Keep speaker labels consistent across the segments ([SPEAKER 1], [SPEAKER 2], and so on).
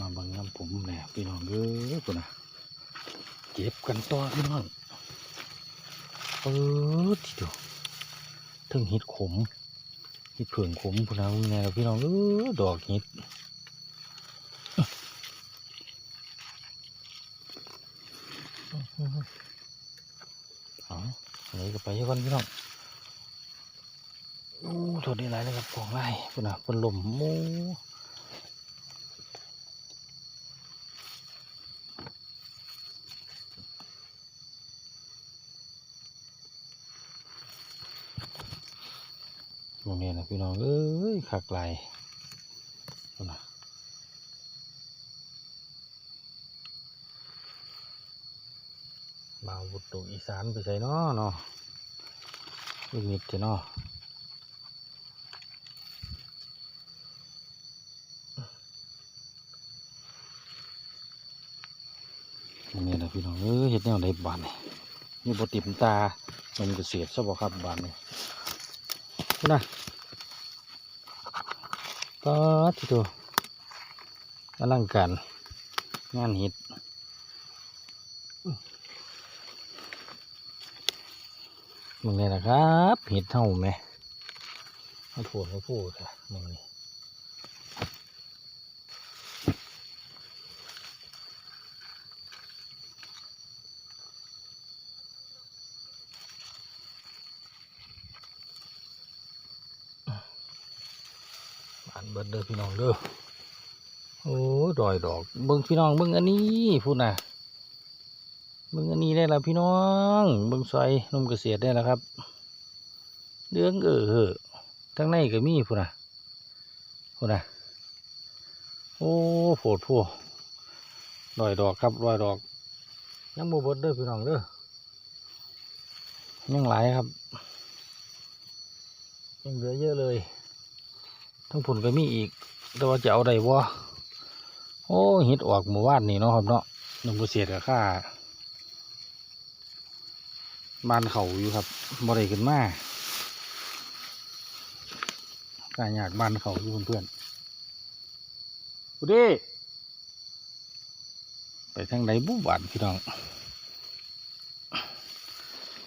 [SPEAKER 1] มาบังน้ำผมแหน่พี่น้องเอ้ยปุ่นนะเก็บกันต่อพี่น้องเออทีเดียวถึงห็ดขมห็ดเผืองขมปุ่นนะแน่พี่น้องเออดอกห็ดเอาอันนี้ก็ไปให้ก่อนพี่น้องโอ้โทษดีหลายเลยครับของไร่ปุ่นนะปุ่นลมโม งเรียนนะพี่น้องเอ้ยคักไหลนะบาวบุตรลูกอีสานไปใส่นาะเนาะลูกนิดเถอะเนาะโรงเรียนนะพี่น้องเอ้ยเห็ดแนวใดบานนี่นี่บติมตามันเกษตรซะบ่ครับบานนี่นะ ก็ที่ตัวอลังการงานหิดมึงเนี่ยนะครับหิดเท่าไหมเอาถูมาพูดค่ะมึงนี่บานเบิดเด้ อพี่น้องเด้อโอ้ดอยดอกเบิ่งพี่น้องเบิ่งอันนี้พูดนะเบิ่งอันนี้ได้แล้วพี่น้องเบิ่งซอยนมเกษตรได้แล้วครับเดืองเออเหอทั้งในก็มีพูดนะพูดนะโอ้โผดพูดอยดอกครับดอยดอก ยังบ่เบิดเด้อพี่น้องเด้อยังหลายครับยังเหลือเยอะเลย ทั้งผลก็มีอีก แต่ว่าจะเอาได้บ่โอ้เห็ดออกหมู่บ้านนี่เนาะครับเนาะนมเกษตรกับค่าบ้านเขาอยู่ครับบ่ได้ขึ้นมาการอยากบ้านเขาอยู่เพื่อนๆกูดิไปทางใดบุบานพี่น้อง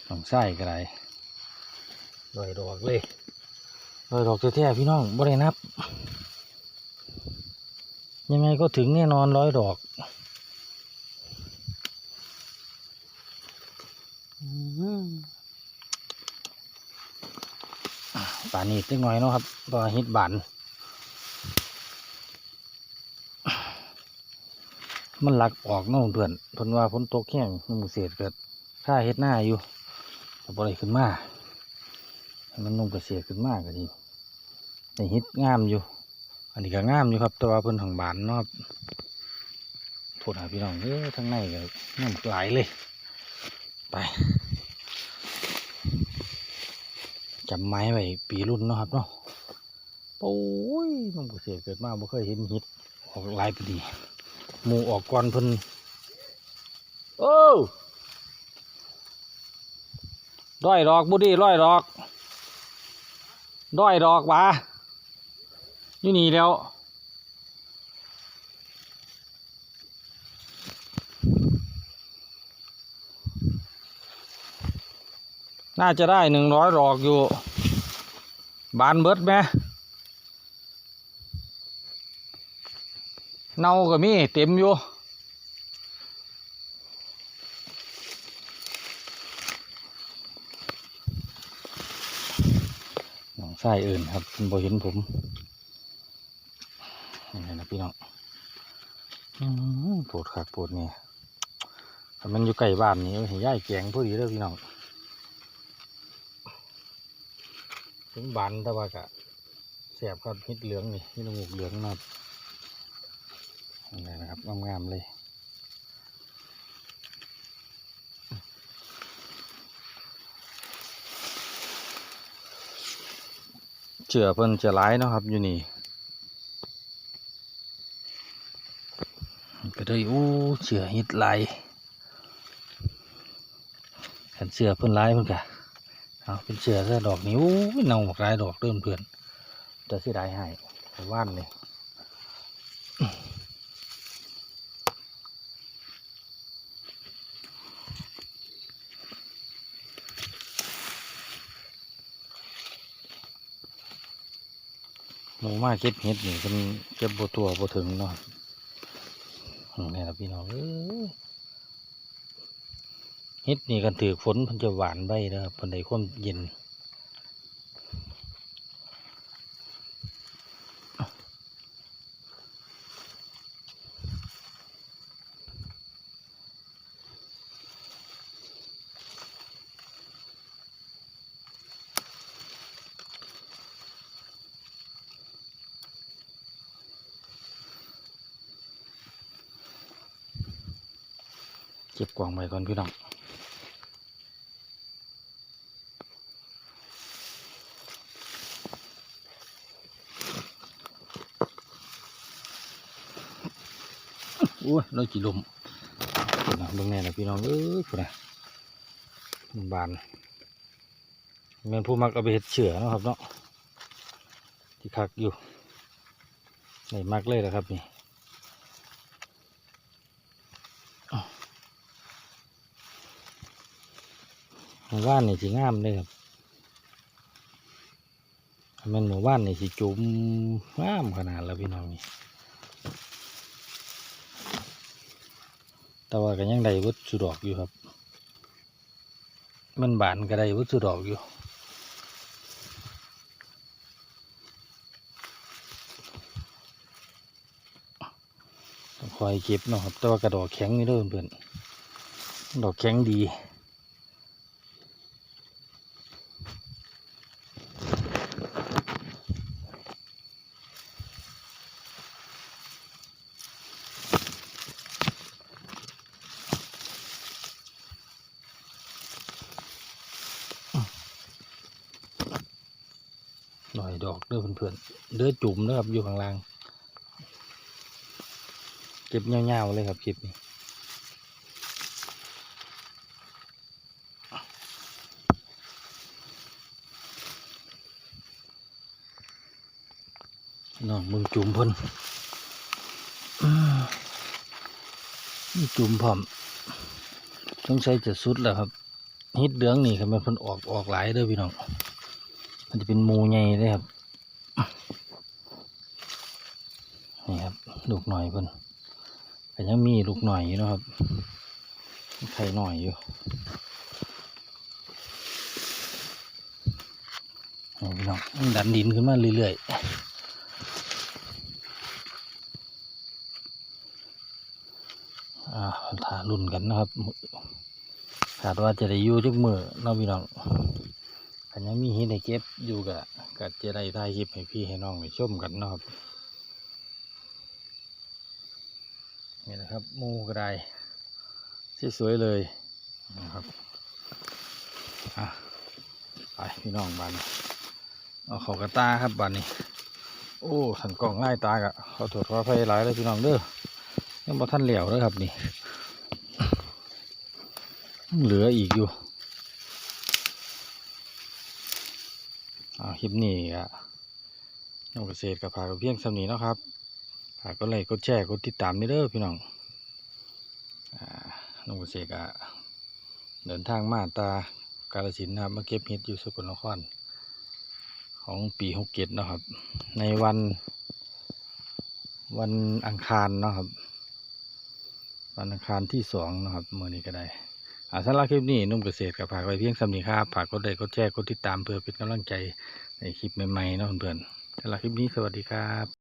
[SPEAKER 1] น้องไส้ก็ได้ลอยดอกเลย ลอยดอกแท้ๆพี่น้องบ่ได้นับ ยังไงก็ถึงแน่นอนร้อยดอกอืมอะป่านนี้ตึงหน่อยเนาะครับตัวเฮ็ดบานมันหลักออกเนาะเพื่อนพนว่าฝนตกแห้งน้ำเกษตรเกิดค่าเฮ็ดหน้าอยู่แต่บ่ได้ขึ้นมา มันนุ่มเกษตรขึ้นมาก็ดีในเฮ็ดงามอยู่ อันนี้ก็งามอยู่ครับ แต่ว่าเพิ่นทางบานเนาะโทษหาพี่น้องเอ้ยทางในก็งามหลายเลย ไปจำไม้ไว้ปีรุ่นเนาะครับเนาะโอ้ยน้องเกษตรเกิดมาบ่เคยเห็นฮิตออกลายปีดีหมูออกก่อนเพิ่นโอ้ร้อยดอกบุดีร้อยดอก ร้อยดอกบ่าอยู่นี่แล้วน่าจะได้หนึ่งร้อยดอกอยู่ บานเบิดไหมเน่าก็มีเต็มอยู่ น้องไส้อื่นครับคุณบ่เห็นผมนี่นะพี่น้องปวดขาปวดเนี่ยมันอยู่ใกล้บ้านนี่เห็นย่ายแกงพอดีเลยพี่น้องถึงบานแต่ว่ากะแสบครับเห็ดเหลืองนี่นี่ละงูกเหลืองนะครับนี่นะครับงามๆเลย เจือเพิ่นจะร้ายเนาะครับอยู่นี่ก็ได้อู้เจือเฮ็ดลายขันเจือเพิ่นร้ายเพิ่นกะเอาเป็นเจือเสื้อดอกนี้อู้เน่าหมกร้ายดอกเริ่มเพื่อนจะเสียดายให้ว่านเลย มูมาเก็บเห็ดนี่เป็นเก็บบัตัวบัถึงเนาะอืมนี่แหละพี่น้องเออเห็ดนี่กันถือฝนมันจะหวานใบนะครับพันใดความเย็น เก็บกล่องไว้ก่อนพี่น้องโอ้ยเราจีลมนนะเบิ่งแน่นะพี่น้องเอ้ยนะมันบานแมนผู้มักเอาไปเห็ดเฉือนะครับเนาะที่คักอยู่ในมักเลยนะครับนี่ หมู่บ้านนี่สิงามเลยครับแมันหมู่บ้านนี่สิจุ่มงามขนาดแล้วพี่น้องนี่แต่ว่าก็ยังได้วัดสุดอกอยู่ครับ มันบานก็ได้วัดสุดอกอยู่คอยเก็บเนาะครับ แต่ว่ากระดอกแข็งนี่เด้อเพื่อนดอกแข็งดี ดอกเด้อเพื่อนๆเด้อจุ่มเด้อครับอยู่ข้างล่าง เก็บเงาๆเลยครับคลิปนี้น้องมึงจุ่มเพ่นอื้อนี่จุ่มพร้อมต้องใช้จะสุดแล้วครับฮิตเหลืองนี่ครับมันเพ่นออกออกหลายเด้อพี่น้อง มันจะเป็นมูใหญ่เลยครับ นี่ครับ ลูกหน่อยเพิ่นแต่ยังมีลูกหน่อยอยู่นะครับ ไข่หน่อยอยู่นี่พี่น้องดันดินขึ้นมาเรื่อยๆอ่าถ่ารุ่นกันนะครับคาดว่าจะได้อยู่ทุกมือเนาะพี่น้อง อันยังมีเห็ดให้เก็บอยู่กะกะจะได้ถ่ายคลิปให้พี่ให้น้องได้ชมกันนะครับนี่นะครับมูกระไดสวยๆเลยนะครับอะไปพี่น้องบันเอาเขากระตาครับบันนี้โอ้สันกล่องง่ายตากะเขาตรวจขอไฟหลายเลยพี่น้องเด้อยังบ่ท่านเหลียวเลยครับนี่เหลืออีกอยู่ อ่า คลิปนี้ก็น้องเกษตรกับผากเพียงสำนีเนาะครับฝากกดไลค์กดแชร์กดติดตามนี่เด้อพี่น้องอ่าน้องเกษตรก็เดินทางมาตากาลสินนะครับมาเก็บเห็ดอยู่สกลนคร ของปีหกเจ็ดนะครับ ในวันวันอังคารนะครับ วันอังคารที่สองนะครับเมื่อนี้ก็ได้ สำหรับคลิปนี้นุ่มเกษตรกับฝากไว้เพียงสำนีครับฝากกดไลค์กดแชร์กดติดตามเพื่อเป็นกำลังใจในคลิปใหม่ๆนะเพื่อนๆสำหรับคลิปนี้สวัสดีครับ